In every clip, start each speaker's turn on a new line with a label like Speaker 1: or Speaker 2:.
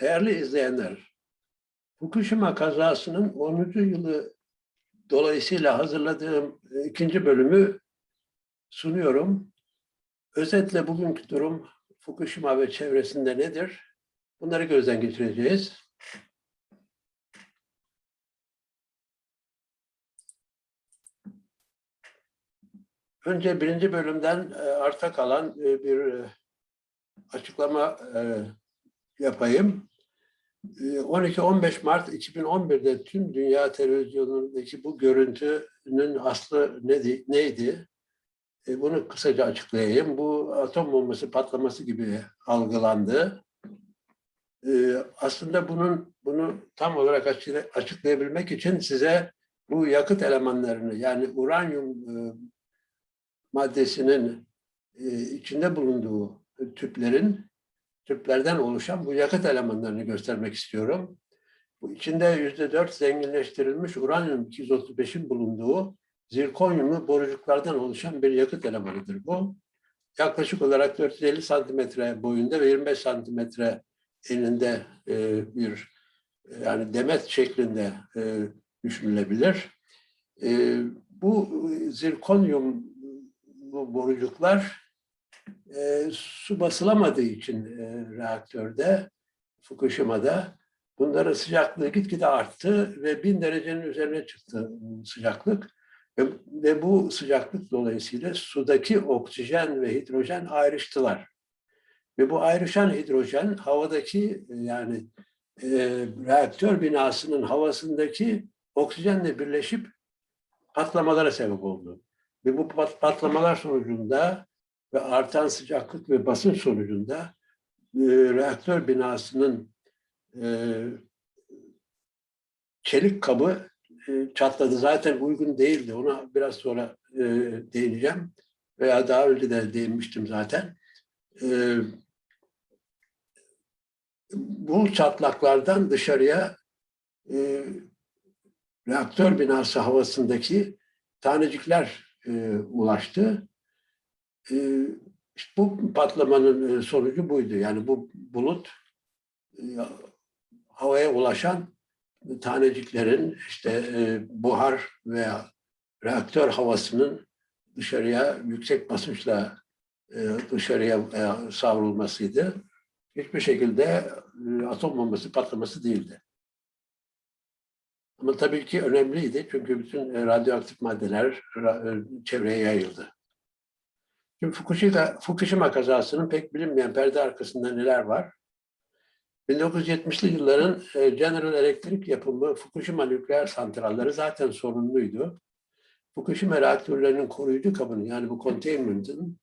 Speaker 1: Değerli izleyenler, Fukushima kazasının 10. yılı dolayısıyla hazırladığım e, ikinci bölümü sunuyorum. Özetle bugünkü durum Fukushima ve çevresinde nedir? Bunları gözden geçireceğiz. Önce birinci bölümden e, arta kalan e, bir açıklama yapayım. E, 12-15 Mart 2011'de tüm dünya televizyonundaki bu görüntünün aslı neydi? neydi? E, Bunu kısaca açıklayayım. Bu atom bombası patlaması gibi algılandı. E, Aslında bunun bunu tam olarak açı- açıklayabilmek için size bu yakıt elemanlarını yani uranyum e, maddesinin e, içinde bulunduğu tüplerin tüplerden oluşan bu yakıt elemanlarını göstermek istiyorum. Bu içinde yüzde dört zenginleştirilmiş uranyum 235'in bulunduğu zirkonyumlu borucuklardan oluşan bir yakıt elemanıdır bu. Yaklaşık olarak 450 santimetre boyunda ve 25 santimetre eninde e, bir e, yani demet şeklinde e, düşünülebilir. Bu zirkonyum bu borucuklar e, su basılamadığı için e, reaktörde Fukushima'da bunların sıcaklığı gitgide arttı ve bin derecenin üzerine çıktı sıcaklık. Ve, ve bu sıcaklık dolayısıyla sudaki oksijen ve hidrojen ayrıştılar. Ve bu ayrışan hidrojen havadaki e, yani e, reaktör binasının havasındaki oksijenle birleşip patlamalara sebep oldu. Ve bu pat- patlamalar sonucunda ve artan sıcaklık ve basınç sonucunda e, reaktör binasının e, çelik kabı e, çatladı. Zaten uygun değildi. Ona biraz sonra e, değineceğim. Veya daha önce de değinmiştim zaten. E, bu çatlaklardan dışarıya e, reaktör binası havasındaki tanecikler e, ulaştı. E, işte bu patlamanın e, sonucu buydu. Yani bu bulut e, havaya ulaşan taneciklerin işte e, buhar veya reaktör havasının dışarıya yüksek basınçla dışarıya e, savrulmasıydı. Hiçbir şekilde atom bombası patlaması değildi. Ama tabii ki önemliydi çünkü bütün radyoaktif maddeler çevreye yayıldı. Şimdi Fukushima, Fukushima kazasının pek bilinmeyen perde arkasında neler var? 1970'li yılların e, General Electric yapımı Fukushima nükleer santralleri zaten sorunluydu. Fukushima reaktörlerinin koruyucu kabını yani bu containment'ın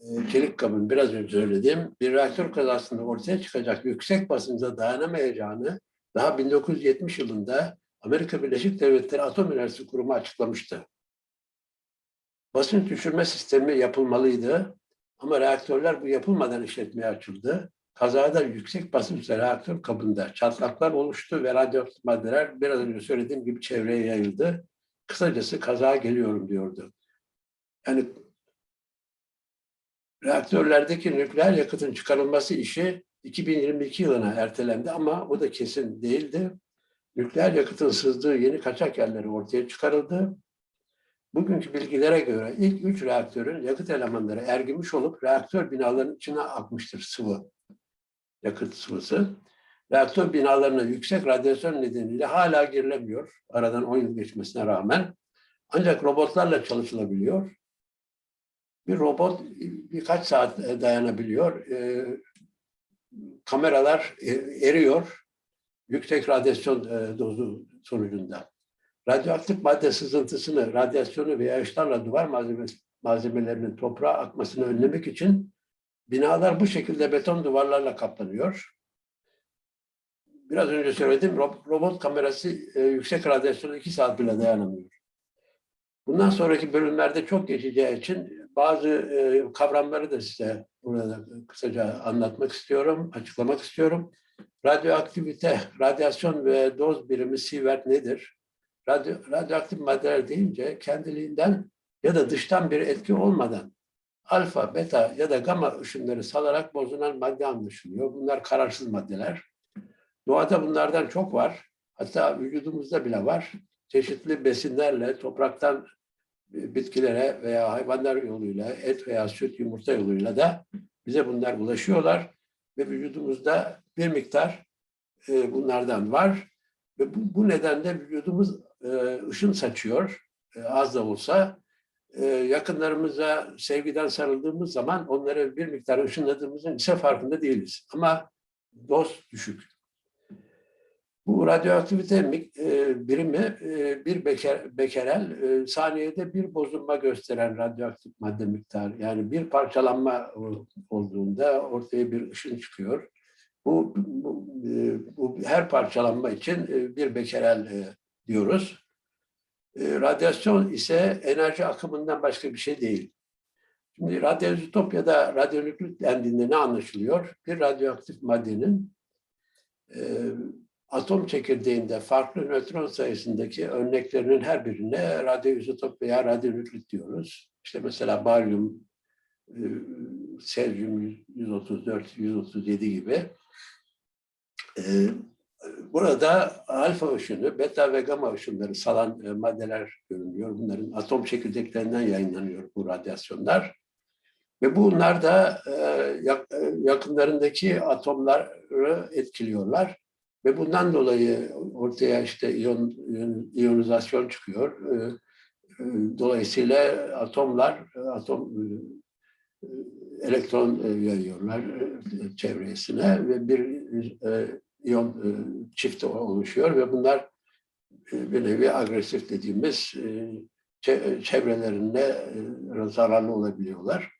Speaker 1: e, çelik kabın biraz önce söylediğim bir reaktör kazasında ortaya çıkacak yüksek basınca dayanamayacağını daha 1970 yılında Amerika Birleşik Devletleri Atom Enerjisi Kurumu açıklamıştı. Basınç düşürme sistemi yapılmalıydı ama reaktörler bu yapılmadan işletmeye açıldı. Kazada yüksek basınçla reaktör kabında çatlaklar oluştu ve radyoaktif maddeler biraz önce söylediğim gibi çevreye yayıldı. Kısacası kaza geliyorum diyordu. Yani reaktörlerdeki nükleer yakıtın çıkarılması işi 2022 yılına ertelendi ama o da kesin değildi. Nükleer yakıtın sızdığı yeni kaçak yerleri ortaya çıkarıldı. Bugünkü bilgilere göre ilk üç reaktörün yakıt elemanları ergimiş olup reaktör binalarının içine akmıştır sıvı, yakıt sıvısı. Reaktör binalarına yüksek radyasyon nedeniyle hala girilemiyor. Aradan 10 yıl geçmesine rağmen. Ancak robotlarla çalışılabiliyor. Bir robot birkaç saat dayanabiliyor. Ee, kameralar e, eriyor. Yüksek radyasyon e, dozu sonucunda. Radyoaktif madde sızıntısını, radyasyonu veya ışlarla duvar malzemesi, malzemelerinin toprağa akmasını önlemek için binalar bu şekilde beton duvarlarla kaplanıyor. Biraz önce söyledim, ro- robot kamerası e, yüksek radyasyona iki saat bile dayanamıyor. Bundan sonraki bölümlerde çok geçeceği için bazı e, kavramları da size burada kısaca anlatmak istiyorum, açıklamak istiyorum. Radyoaktivite, radyasyon ve doz birimi sievert nedir? Radyo, radyoaktif maddeler deyince kendiliğinden ya da dıştan bir etki olmadan alfa, beta ya da gamma ışınları salarak bozulan madde anlaşılıyor. Bunlar kararsız maddeler. Doğada bunlardan çok var. Hatta vücudumuzda bile var. Çeşitli besinlerle, topraktan e, bitkilere veya hayvanlar yoluyla, et veya süt, yumurta yoluyla da bize bunlar ulaşıyorlar. Ve vücudumuzda bir miktar e, bunlardan var. Ve bu, bu nedenle vücudumuz e, ışın saçıyor, e, az da olsa. E, yakınlarımıza sevgiden sarıldığımız zaman onlara bir miktar ışınladığımızın ise farkında değiliz. Ama doz düşük. Bu radyoaktivite e, birimi e, bir beker, bekerel e, saniyede bir bozulma gösteren radyoaktif madde miktarı. Yani bir parçalanma olduğunda ortaya bir ışın çıkıyor. Bu, bu, e, bu her parçalanma için e, bir bekerel e, diyoruz. Radyasyon ise enerji akımından başka bir şey değil. Şimdi radyoizotopyada radyonüklit dendiğinde ne anlaşılıyor? Bir radyoaktif maddenin e, atom çekirdeğinde farklı nötron sayısındaki örneklerinin her birine radyoizotop veya radyonüklit diyoruz. İşte mesela baryum, e, sezyum 134, 137 gibi. E, Burada alfa ışını, beta ve gamma ışınları salan e, maddeler görünüyor. Bunların atom çekirdeklerinden yayınlanıyor bu radyasyonlar. Ve bunlar da e, e, yakınlarındaki atomları etkiliyorlar. Ve bundan dolayı ortaya işte iyon, iyon- iyonizasyon çıkıyor. Dolayısıyla atomlar, atom elektron yayıyorlar çevresine ve bir iyon e, çifti oluşuyor ve bunlar e, bir nevi agresif dediğimiz e, çe- çevrelerinde e, zararlı olabiliyorlar.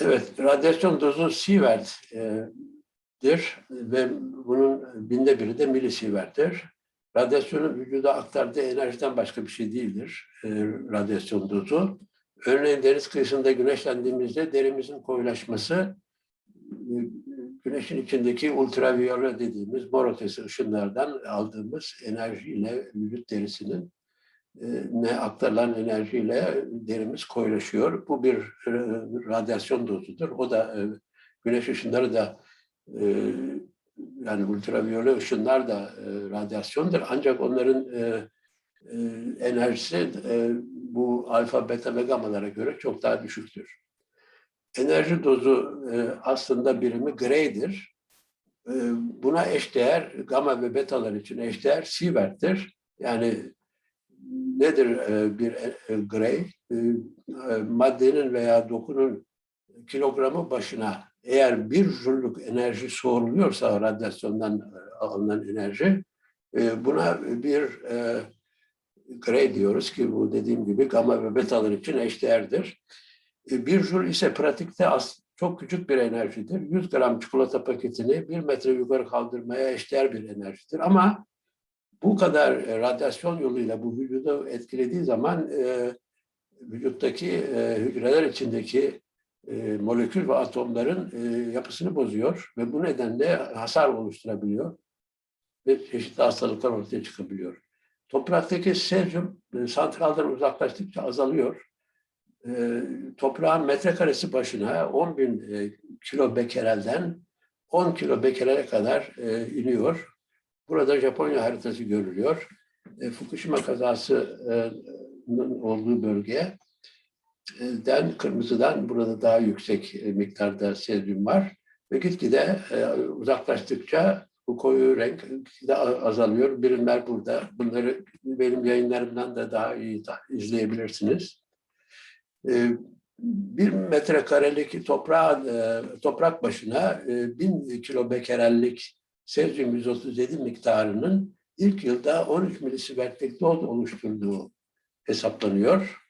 Speaker 1: Evet, radyasyon dozu Sievert'dir ve bunun binde biri de milisievert'tir. Radyasyonun vücuda aktardığı enerjiden başka bir şey değildir radyasyon dozu. Örneğin deniz kıyısında güneşlendiğimizde derimizin koyulaşması güneşin içindeki ultraviyole dediğimiz mor ötesi ışınlardan aldığımız enerjiyle vücut derisinin e, ne aktarılan enerjiyle derimiz koyulaşıyor. Bu bir e, radyasyon dozudur. O da e, güneş ışınları da yani ultraviyole ışınlar da radyasyondur. Ancak onların enerjisi bu alfa, beta ve gammalara göre çok daha düşüktür. Enerji dozu e, aslında birimi greydir. E, buna eşdeğer gamma ve betalar için eşdeğer sievert'tir. Yani nedir e, bir e? E, maddenin veya dokunun kilogramı başına eğer bir jüllük enerji soğuruluyorsa radyasyondan alınan enerji buna bir e, grey diyoruz ki bu dediğim gibi gamma ve betalar için eşdeğerdir. E, Bir jül ise pratikte çok küçük bir enerjidir. 100 gram çikolata paketini bir metre yukarı kaldırmaya eşdeğer bir enerjidir. Ama bu kadar e, radyasyon yoluyla bu vücudu etkilediği zaman e, vücuttaki e, hücreler içindeki e, molekül ve atomların e, yapısını bozuyor ve bu nedenle hasar oluşturabiliyor ve çeşitli hastalıklar ortaya çıkabiliyor. Topraktaki sezyum e, santraldan uzaklaştıkça azalıyor. E, toprağın metrekaresi başına 10 bin e, kilo bekerelden 10 kilo bekerele kadar e, iniyor. Burada Japonya haritası görülüyor. E, Fukushima kazasının olduğu bölge e, den kırmızıdan burada daha yüksek e, miktarda sezyum var ve gitgide e, uzaklaştıkça bu koyu renk a- azalıyor. Birimler burada. Bunları benim yayınlarımdan da daha iyi izleyebilirsiniz. E, bir metrekarelik toprağa, e, toprak başına e, bin kilo bekerellik sezyum 137 miktarının ilk yılda 13 milisivertlik doz oluşturduğu hesaplanıyor.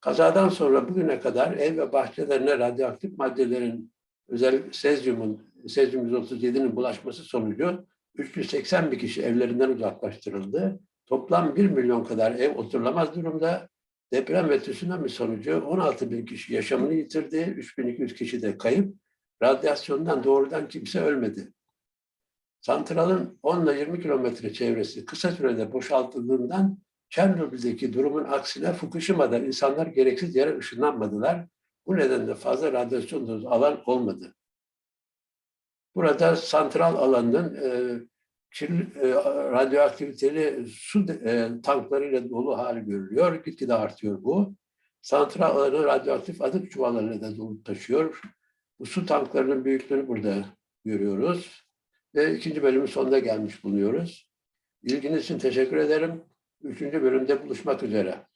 Speaker 1: Kazadan sonra bugüne kadar ev ve bahçelerine radyoaktif maddelerin özellikle sezyumun, sezyum 137'nin bulaşması sonucu 380 bin kişi evlerinden uzaklaştırıldı. Toplam 1 milyon kadar ev oturulamaz durumda. Deprem ve tsunami sonucu 16 bin kişi yaşamını yitirdi. 3200 kişi de kayıp. Radyasyondan doğrudan kimse ölmedi. Santralın 10 ile 20 kilometre çevresi kısa sürede boşaltıldığından Çernobyl'deki durumun aksine Fukushima'da insanlar gereksiz yere ışınlanmadılar. Bu nedenle fazla radyasyon dozu alan olmadı. Burada santral alanının kirli, e, radyoaktiviteli su e, tanklarıyla dolu hali görülüyor. Gitgide artıyor bu. Santral radyoaktif atık çuvallarıyla da dolu taşıyor. Bu su tanklarının büyüklüğünü burada görüyoruz. Ve ikinci bölümün sonuna gelmiş bulunuyoruz. İlginiz için teşekkür ederim. Üçüncü bölümde buluşmak üzere.